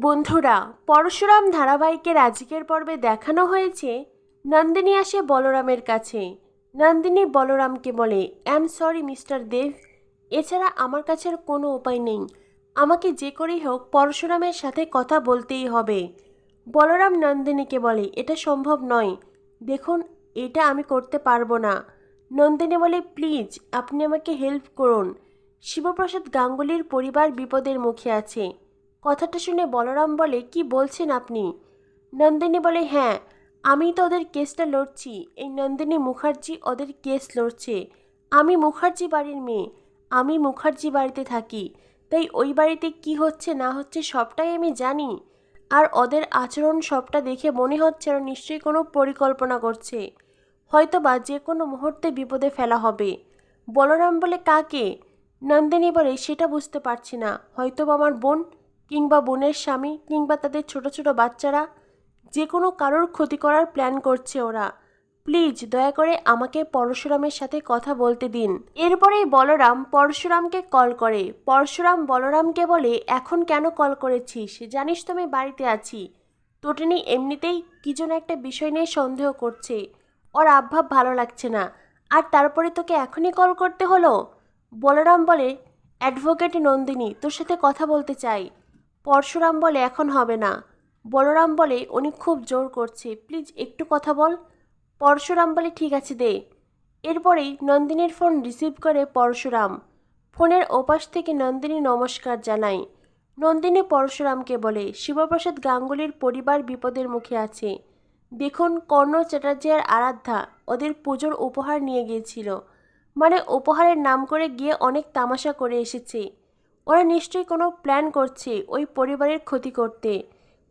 বন্ধুরা, পরশুরাম ধারাবাহিকের আজকের পর্বে দেখানো হয়েছে নন্দিনী আসে বলরামের কাছে। নন্দিনী বলরামকে বলে অ্যাম সরি মিস্টার দেব। এছাড়া আমার কাছে আর কোনো উপায় নেই। আমাকে যে করেই হোক, পরশুরামের সাথে কথা বলতেই হবে বলরাম নন্দিনীকে বলে, এটা সম্ভব নয়। দেখুন, এটা আমি করতে পারব না নন্দিনী বলে, প্লিজ, আপনি আমাকে হেল্প করুন। শিবপ্রসাদ গাঙ্গুলির পরিবার বিপদের মুখে আছে। কথাটা শুনে বলরাম বলে, কি বলছেন আপনি? নন্দিনী বলে হ্যাঁ আমি তো ওদের কেসটা লড়ছি। এই নন্দিনী মুখার্জি ওদের কেস লড়ছে। আমি মুখার্জি বাড়ির মেয়ে। আমি মুখার্জি বাড়িতে থাকি। তাই ওই বাড়িতে কি হচ্ছে, না হচ্ছে সবটাই আমি জানি। আর ওদের আচরণ সবটা দেখে মনে হচ্ছে ওরা নিশ্চয়ই কোনো পরিকল্পনা করছে। হয়তো বা যে কোনো মুহূর্তে বিপদে ফেলা হবে। বলরাম বলে, কাকে? নন্দিনী বলে, সেটা বুঝতে পারছি না। হয়তো আমার বোন কিংবা বোনের স্বামী কিংবা তাদের ছোট ছোট বাচ্চারা যে কোনো কারোর ক্ষতি করার প্ল্যান করছে ওরা। প্লিজ দয়া করে আমাকে পরশুরামের সাথে কথা বলতে দিন। এরপরেই বলরাম পরশুরামকে কল করে। পরশুরাম বলরামকে বলে, এখন কেন কল করেছিস? জানিস তো আমি বাড়িতে আছি। তোটিনি এমনিতেই কি যেন একটা বিষয় নিয়ে সন্দেহ করছে। ওর আবভাব ভালো লাগছে না। আর তারপরে তোকে এখনই কল করতে হলো? বলরাম বলে অ্যাডভোকেট নন্দিনী, তোর সাথে কথা বলতে চাই। পরশুরাম বলে, এখন হবে না। বলরাম বলে উনি খুব জোর করছে। প্লিজ একটু কথা বল। পরশুরাম বলে, ঠিক আছে, দে। এরপরেই নন্দিনীর ফোন রিসিভ করে পরশুরাম। ফোনের ওপাশ থেকে নন্দিনী নমস্কার জানায়। নন্দিনী পরশুরামকে বলে, শিবপ্রসাদ গাঙ্গুলির পরিবার বিপদের মুখে আছে। দেখুন, কর্ণ চ্যাটার্জি আর আরাধ্যা ওদের পুজোর উপহার নিয়ে গিয়েছিল। মানে উপহারের নাম করে গিয়ে অনেক তামাশা করে এসেছে। ওরা নিশ্চয়ই কোনো প্ল্যান করছে ওই পরিবারের ক্ষতি করতে।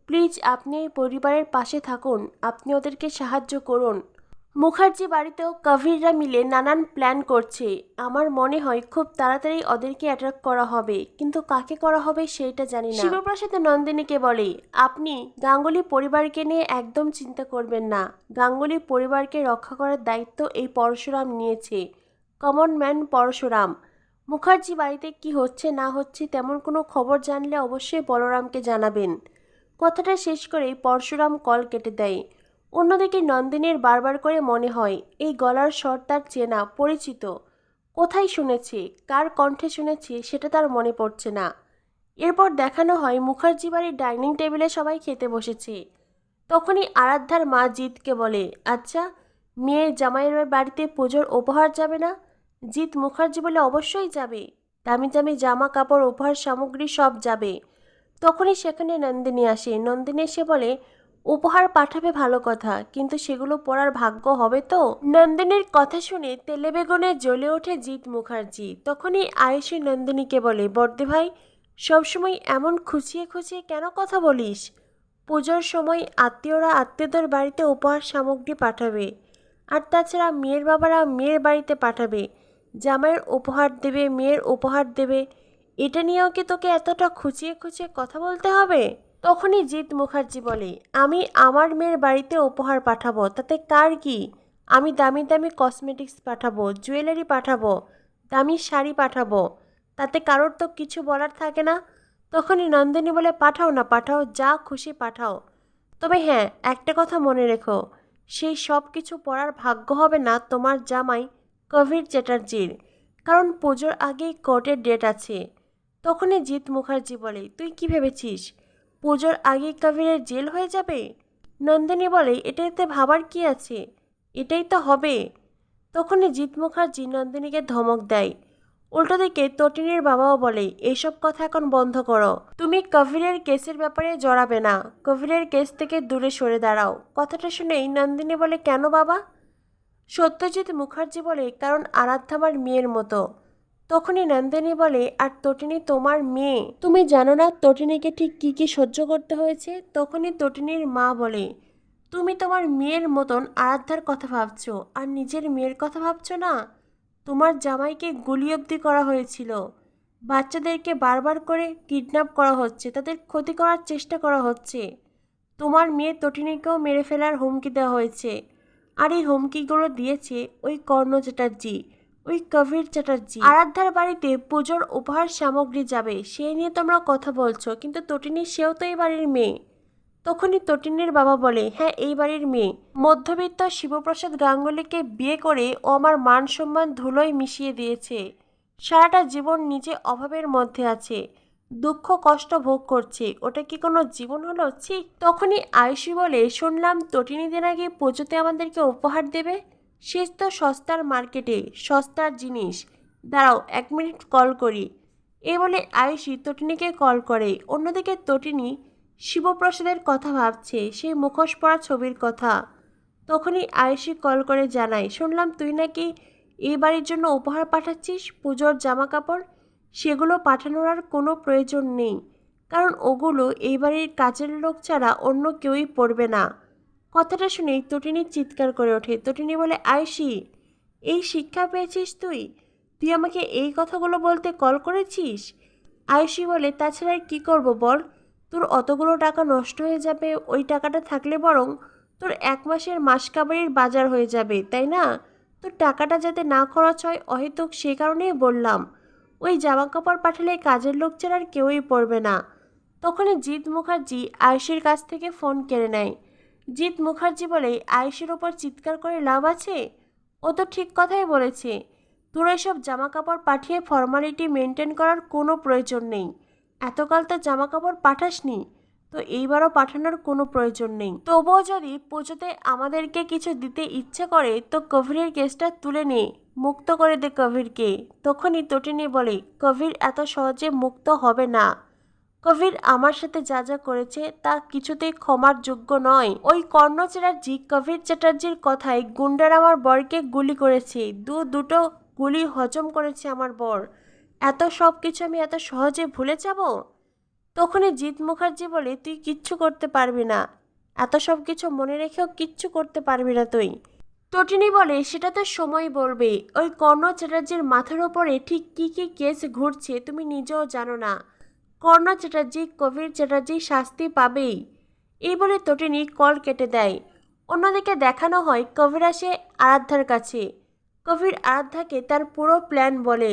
প্লিজ আপনি এই পরিবারের পাশে থাকুন। আপনি ওদেরকে সাহায্য করুন। মুখার্জি বাড়িতেও কভিররা মিলে নানান প্ল্যান করছে। আমার মনে হয় খুব তাড়াতাড়ি ওদেরকে অ্যাটাক করা হবে। কিন্তু কাকে করা হবে সেইটা জানি না। শিবপ্রসাদ নন্দিনীকে বলে, আপনি গাঙ্গুলি পরিবারকে নিয়ে একদম চিন্তা করবেন না। গাঙ্গুলি পরিবারকে রক্ষা করার দায়িত্ব এই পরশুরাম নিয়েছে। Common man Parashuram. মুখার্জি বাড়িতে কি হচ্ছে না হচ্ছে তেমন কোনো খবর জানলে অবশ্যই বলরামকে জানাবেন। কথাটা শেষ করেই পরশুরাম কল কেটে দেয়। অন্যদিকে নন্দিনীর বারবার করে মনে হয়, এই গলার স্বর তার চেনা, পরিচিত। কোথায় শুনেছে, কার কণ্ঠে শুনেছে, সেটা তার মনে পড়ছে না। এরপর দেখানো হয়, মুখার্জি বাড়ির ডাইনিং টেবিলে সবাই খেতে বসেছে। তখনই আরাধ্যার মা জিতকে বলে আচ্ছা মেয়ের জামাইয়ের বাড়িতে পুজোর উপহার যাবে না? জিৎ মুখার্জি বলে অবশ্যই যাবে। দামি দামি জামা কাপড় উপহার সামগ্রী সব যাবে। তখনই সেখানে নন্দিনী আসে। নন্দিনী এসে বলে, উপহার পাঠাবে ভালো কথা, কিন্তু সেগুলো পড়ার ভাগ্য হবে তো? নন্দিনীর কথা শুনে তেলে বেগুনে জ্বলে ওঠে জিৎ মুখার্জি। তখনই আয়ুষী নন্দিনীকে বলে বর্দে ভাই, সবসময় এমন খুঁচিয়ে খুঁচিয়ে কেন কথা বলিস? পুজোর সময় আত্মীয়রা আত্মীয়দের বাড়িতে উপহার সামগ্রী পাঠাবে, আর তাছাড়া মেয়ের বাবারা মেয়ের বাড়িতে পাঠাবে। জামাইয়ের উপহার দেবে, মেয়ের উপহার দেবে, এটা নিয়েও কি তোকে এতটা খুঁচিয়ে খুঁচিয়ে কথা বলতে হবে? তখনই জিৎ মুখার্জি বলে, আমি আমার মেয়ের বাড়িতে উপহার পাঠাবো, তাতে কার কি? আমি দামি দামি কসমেটিক্স পাঠাবো জুয়েলারি পাঠাবো, দামি শাড়ি পাঠাবো, তাতে কারোর তো কিছু বলার থাকে না। তখনই নন্দিনী বলে, পাঠাও না, পাঠাও, যা খুশি পাঠাও। তবে হ্যাঁ একটা কথা মনে রেখো, সেই সব কিছু পড়ার ভাগ্য হবে না তোমার জামাই। কবির চ্যাটার্জির। কারণ পুজোর আগেই কোর্টের ডেট আছে। তখনই জিৎ মুখার্জি বলে, তুই কি ভেবেছিস? পুজোর আগেই কবিরের জেল হয়ে যাবে? নন্দিনী বলে, এটাতে ভাবার কি আছে? এটাই তো হবে। তখনই জিৎ মুখার্জি নন্দিনীকে ধমক দেয়। উল্টো দিকে তটিনীর বাবাও বলে, এইসব কথা এখন বন্ধ করো। তুমি কবিরের কেসের ব্যাপারে জড়াবে না। কবিরের কেস থেকে দূরে সরে দাঁড়াও। কথাটা শুনেই নন্দিনী বলে, কেন বাবা? সত্যজিৎ মুখার্জি বলে কারণ আরাধ্যা আমার মেয়ের মতো। তখনই নন্দিনী বলে, আর তটিনী তোমার মেয়ে? তুমি জানো না তটিনীকে ঠিক কি কি সহ্য করতে হয়েছে? তখনই তটিনীর মা বলে, তুমি তোমার মেয়ের মতন আরাধ্যার কথা ভাবছ, আর নিজের মেয়ের কথা ভাবছ না? তোমার জামাইকে গুলি অবধি করা হয়েছিল। বাচ্চাদেরকে বারবার করে কিডন্যাপ করা হচ্ছে, তাদের ক্ষতি করার চেষ্টা করা হচ্ছে। তোমার মেয়ে তটিনীকেও মেরে ফেলার হুমকি দেওয়া হয়েছে। আর এই হুমকিগুলো দিয়েছে ওই কর্ণ চ্যাটার্জি, ওই কবির চ্যাটার্জি। আরাধ্যার বাড়িতে পুজোর উপহার সামগ্রী যাবে সেই নিয়ে তোমরা কথা বলছো, কিন্তু তটিনী সেও তো এই বাড়ির মেয়ে। তখনই তটিনীর বাবা বলে হ্যাঁ এই বাড়ির মেয়ে। মধ্যবিত্ত শিবপ্রসাদ গাঙ্গুলিকে বিয়ে করে ও আমার মান সম্মান ধুলোয় মিশিয়ে দিয়েছে। সারাটা জীবন নিজে অভাবের মধ্যে আছে। দুঃখ, কষ্ট ভোগ করছে। ওটা কি কোনো জীবন হলো? ছি, তখনই আয়ুষী বলে, শুনলাম তটিনী দিন আগে পুজোতে আমাদেরকে উপহার দেবে? সে তো সস্তার মার্কেটে, সস্তার জিনিস। দাঁড়াও, এক মিনিট কল করি। এ বলে আয়ুষী তটিনীকে কল করে। অন্যদিকে তটিনী শিবপ্রসাদের কথা ভাবছে, সেই মুখোশ পরা ছবির কথা। তখনই আয়ুষী কল করে জানায়, শুনলাম তুই নাকি এই বাড়ির জন্য উপহার পাঠাচ্ছিস, পুজোর জামা কাপড় সেগুলো পাঠানোর আর কোনো প্রয়োজন নেই। কারণ ওগুলো এই বাড়ির কাজের লোক ছাড়া অন্য কেউই পড়বে না। কথাটা শুনেই তটিনী চিৎকার করে ওঠে। তটিনী বলে আয়সি এই শিক্ষা পেয়েছিস তুই? তুই আমাকে এই কথাগুলো বলতে কল করেছিস? আয়ুষী বলে, তাছাড়া কী করব বল? তোর অতগুলো টাকা নষ্ট হয়ে যাবে। ওই টাকাটা থাকলে বরং তোর এক মাসের মাসকাবারির বাজার হয়ে যাবে, তাই না? তোর টাকাটা যাতে না খরচ হয়, অহেতুক সে কারণেই বললাম। ওই জামা কাপড় পাঠালে কাজের লোক ছাড়া আর কেউই পড়বে না। তখনই জিৎ মুখার্জি আয়ুষের কাছ থেকে ফোন কেড়ে নেয়। জিৎ মুখার্জি বলে আয়ুষের ওপর চিৎকার করে লাভ আছে? ও তো ঠিক কথাই বলেছে। তোর এসব জামা কাপড় পাঠিয়ে ফর্মালিটি মেনটেন করার কোনো প্রয়োজন নেই। এতকাল তো জামা কাপড় পাঠাসনি। তো এইবারও পাঠানোর কোনো প্রয়োজন নেই। তবুও যদি পুজোতে আমাদেরকে কিছু দিতে ইচ্ছে করে, তো কবিরের কেসটা তুলে নে, মুক্ত করে দে কবিরকে তখনই তটিনী বলে কবির এত সহজে মুক্ত হবে না। কবির আমার সাথে যা যা করেছে তা কিছুতেই ক্ষমার যোগ্য নয়। ওই কর্ণ চ্যাটার্জি কবির চ্যাটার্জির কথায় গুন্ডার আমার বরকে গুলি করেছে। দু দুটো গুলি হজম করেছে আমার বর। এত সব কিছু আমি এত সহজে ভুলে যাব? তখনই জিৎ মুখার্জি বলে, তুই কিচ্ছু করতে পারবি না। এত সব কিছু মনে রেখেও কিচ্ছু করতে পারবি না তুই। তটিনী বলে, সেটা তো সময় বলবে ওই কর্ণ চ্যাটার্জির মাথার ওপরে ঠিক কী কী কেস ঘুরছে তুমি নিজেও জানো না। কর্ণ চ্যাটার্জি, কবির চ্যাটার্জি শাস্তি পাবেই। এই বলে তটিনী কল কেটে দেয়। অন্যদিকে দেখানো হয় কবির আরাধ্যার কাছে। কবির আরাধ্যাকে তার পুরো প্ল্যান বলে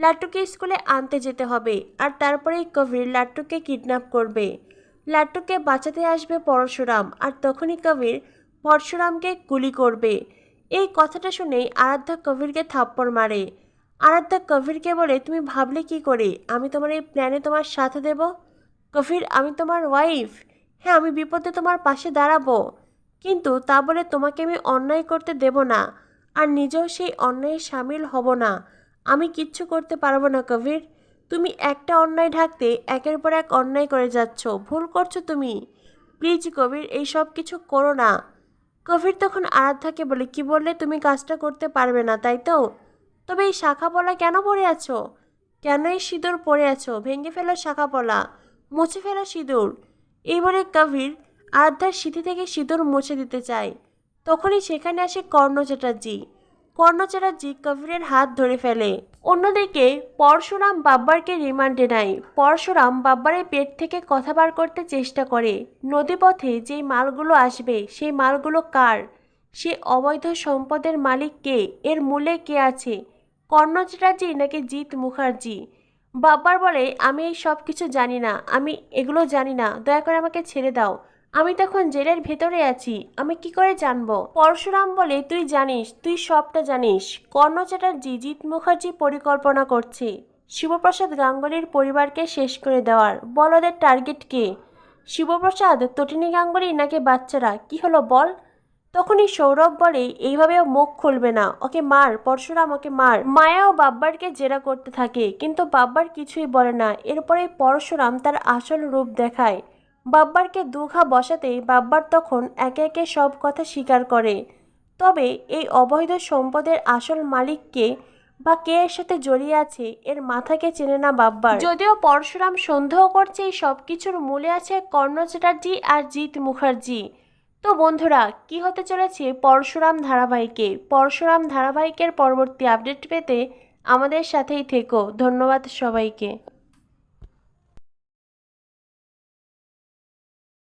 লাট্টুকে স্কুলে আনতে যেতে হবে আর তারপরেই কবির লাট্টুকে কিডন্যাপ করবে। লাট্টুকে বাঁচাতে আসবে পরশুরাম আর তখনই কবির পরশুরামকে গুলি করবে। এই কথাটা শুনেই আরাধ্যা কবিরকে থাপ্পড় মারে। আরাধ্যা কবিরকে বলে, তুমি ভাবলে কি করে? আমি তোমার এই প্ল্যানে তোমার সাথে দেব? কবির, আমি তোমার ওয়াইফ হ্যাঁ আমি বিপদে তোমার পাশে দাঁড়াবো। কিন্তু তা বলে তোমাকে আমি অন্যায় করতে দেব না। আর নিজেও সেই অন্যায়ে সামিল হব না। আমি কিচ্ছু করতে পারব না, কবির। তুমি একটা অন্যায় ঢাকতে একের পর এক অন্যায় করে যাচ্ছ। ভুল করছ তুমি। প্লিজ, কবির, এই সব কিছু করো না। কবির তখন আরাধ্যাকে বলে, কি বললে তুমি কাজটা করতে পারবে না, তাই তো? তবে এই শাখা পলা কেন পড়ে আছো? কেন এই সিঁদুর পরে আছো? ভেঙে ফেলো শাখা পলা মুছে ফেলো সিঁদুর। এইবারে কবির আরাধ্যার সিঁথি থেকে সিঁদুর মুছে দিতে চায়। তখনই সেখানে আসে কর্ণ চ্যাটার্জি। কর্ণ চ্যাটার্জি কবিরের হাত ধরে ফেলে। অন্যদিকে পরশুরাম বাব্বারকে রিমান্ডে নেয়। পরশুরাম বাব্বারের পেট থেকে কথা বার করতে চেষ্টা করে, নদীপথে যেই মালগুলো আসবে, সেই মালগুলো কার? সে অবৈধ সম্পদের মালিক কে? এর মূলে কে আছে? কর্ণ চ্যাটার্জি নাকি জিৎ মুখার্জি? বাব্বার বলে, আমি এই সব কিছু জানি না, আমি এগুলো জানি না, দয়া করে আমাকে ছেড়ে দাও। আমি তখন জেলের ভেতরে আছি, আমি কি করে জানব? পরশুরাম বলে, তুই জানিস, তুই সবটা জানিস। কর্ণ চ্যাটার্জি জিৎ মুখার্জি পরিকল্পনা করছে। শিবপ্রসাদ গাঙ্গুলির পরিবারকে শেষ করে দেওয়ার। বল ওদের টার্গেট কে? শিবপ্রসাদ, তটিনী গাঙ্গুলি নাকি বাচ্চারা? কি হলো বল? তখনই সৌরভ বলে, এইভাবে ও মুখ খুলবে না। ওকে মার, পরশুরাম ওকে মার। মায়া ও বাব্বারকে জেরা করতে থাকে, কিন্তু বাব্বার কিছুই বলে না। এরপরে পরশুরাম তার আসল রূপ দেখায়। বাব্বারকে দুঘা বসাতেই বাব্বার তখন একে একে সব কথা স্বীকার করে। তবে এই অবৈধ সম্পদের আসল মালিককে বা কে এর সাথে জড়িয়ে আছে, এর মাথাকে চেনে না বাব্বার। যদিও পরশুরাম সন্দেহ করছে এই সব কিছুর মূলে আছে কর্ণ চ্যাটার্জি আর জিৎ মুখার্জি। তো বন্ধুরা, কি হতে চলেছে পরশুরাম ধারাবাহিকে? পরশুরাম ধারাবাহিকের পরবর্তী আপডেট পেতে আমাদের সাথেই থেকো। ধন্যবাদ সবাইকে।